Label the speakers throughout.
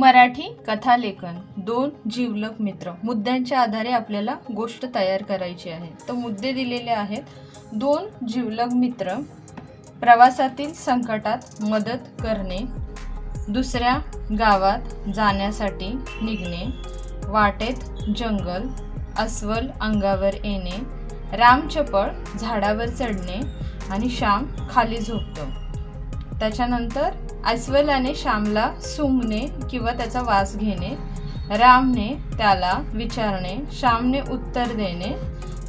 Speaker 1: मराठी कथालेखन दोन जीवलग मित्र. मुद्द्यांच्या आधारे आपल्याला गोष्ट तयार करायची आहे. तर मुद्दे दिलेले आहेत दोन जीवलग मित्र. प्रवासातील संकटात मदत करणे दुसऱ्या गावात जाण्यासाठी निघणे वाटेत जंगल अस्वल अंगावर येणे रामचपळ झाडावर चढणे आणि श्याम खाली झोपतो. त्याच्यानंतर अस्वलाने श्यामला सुंगणे किंवा त्याचा वास घेणे रामने त्याला विचारणे श्यामने उत्तर देणे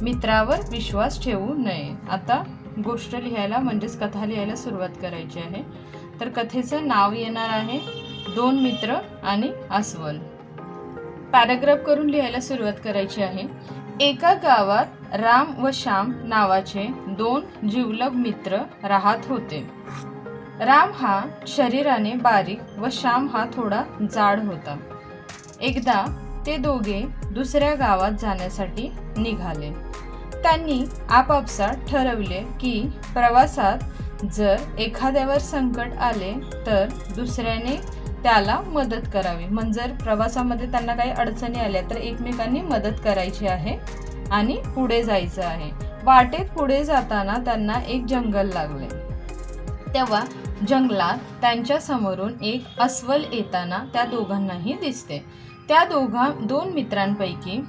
Speaker 1: मित्रावर विश्वास ठेवू नये. आता गोष्ट लिहायला म्हणजेच कथा लिहायला सुरुवात करायची आहे. तर कथेचं नाव येणार आहे दोन मित्र आणि अस्वल. पॅराग्राफ करून लिहायला सुरुवात करायची आहे. एका गावात राम व श्याम नावाचे दोन जीवलग मित्र राहत होते. राम हा शरीराने बारीक व श्याम हा थोडा जाड होता. एकदा ते दोघे दुसऱ्या गावात जाण्यासाठी निघाले. त्यांनी आपापसात ठरवले की प्रवासात जर एखाद्यावर संकट आले तर दुसऱ्याने त्याला मदत करावी. म्हणजे जर प्रवासामध्ये त्यांना काही अडचणी आल्या तर एकमेकांनी मदत करायची आहे आणि पुढे जायचं आहे. वाटेत पुढे जाताना त्यांना एक जंगल लागले. तेव्हा जंगलात त्यांच्या समोरून एक अस्वल येताना त्या दोघांनाही दिसते. त्या दोघा दोन मित्रांपैकी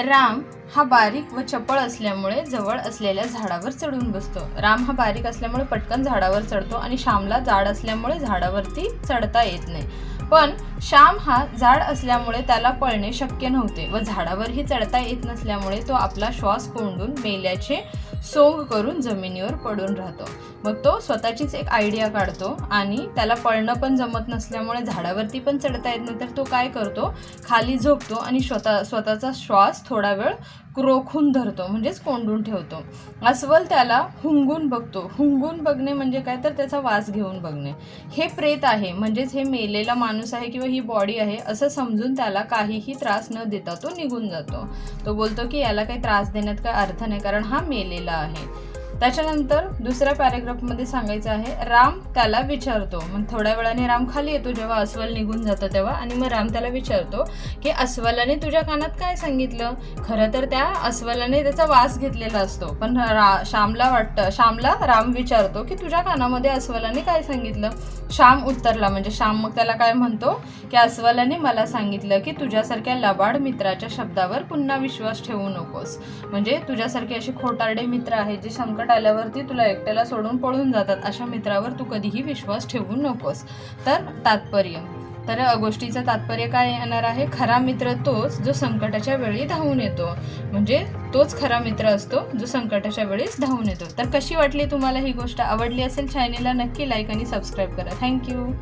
Speaker 1: राम हा बारीक व चपळ असल्यामुळे जवळ असलेल्या झाडावर चढून बसतो. राम हा बारीक असल्यामुळे पटकन झाडावर चढतो आणि श्यामला जाड असल्यामुळे झाडावरती चढता येत नाही. पण श्याम हा जाड असल्यामुळे त्याला पळणे शक्य नव्हते व झाडावरही चढता येत नसल्यामुळे तो आपला श्वास कोंडून मेल्याचे सोंग करून जमिनीवर पडून राहतो. मग तो स्वतःचीच एक आयडिया काढतो आणि त्याला पळणं पण जमत नसल्यामुळे झाडावरती पण चढता येत नाही. तर तो काय करतो? खाली झोपतो आणि स्वतः स्वतःचा श्वास थोडा वेळ रोखून धरतो म्हणजेच कोंडून ठेवतो. अस्वल त्याला हुंगून बघतो. हुंगून बघणे म्हणजे काय? तर त्याचा वास घेऊन बघणे. हे प्रेत आहे म्हणजेच हे मेलेला माणूस आहे किंवा ही बॉडी आहे असं समजून त्याला काहीही त्रास न देता तो निघून जातो. तो बोलतो की याला काही त्रास देण्यात काय अर्थ नाही कारण हा मेलेला आहे. त्याच्यानंतर दुसऱ्या पॅरेग्राफमध्ये सांगायचं आहे राम त्याला विचारतो. मग थोड्या वेळाने राम खाली येतो जेव्हा अस्वल निघून जातं तेव्हा आणि मग राम त्याला विचारतो की अस्वलाने तुझ्या कानात काय सांगितलं? खरं तर त्या अस्वलाने त्याचा वास घेतलेला असतो. पण रा श्यामला वाटतं श्यामला राम विचारतो की तुझ्या कानामध्ये अस्वलाने काय सांगितलं? श्याम उत्तरला म्हणजे श्याम मग त्याला काय म्हणतो? की अस्वलाने मला सांगितलं की तुझ्यासारख्या लबाड मित्राच्या शब्दावर पुन्हा विश्वास ठेवू नकोस. म्हणजे तुझ्यासारखे असे खोटारडे मित्र आहेत जे संकट आल्यावरती तुला एकट्याला सोडून पळून जातात अशा मित्रावर तू कधीही विश्वास ठेवू नकोस. तर तात्पर्य. तर गोष्टीचं तात्पर्य काय येणार आहे? खरा मित्र तोच जो संकटाच्या वेळी धावून येतो. म्हणजे तोच खरा मित्र असतो जो संकटाच्या वेळेस धावून येतो. तर कशी वाटली तुम्हाला ही गोष्ट? आवडली असेल चॅनेलला नक्की लाईक आणि सबस्क्राईब करा. थँक्यू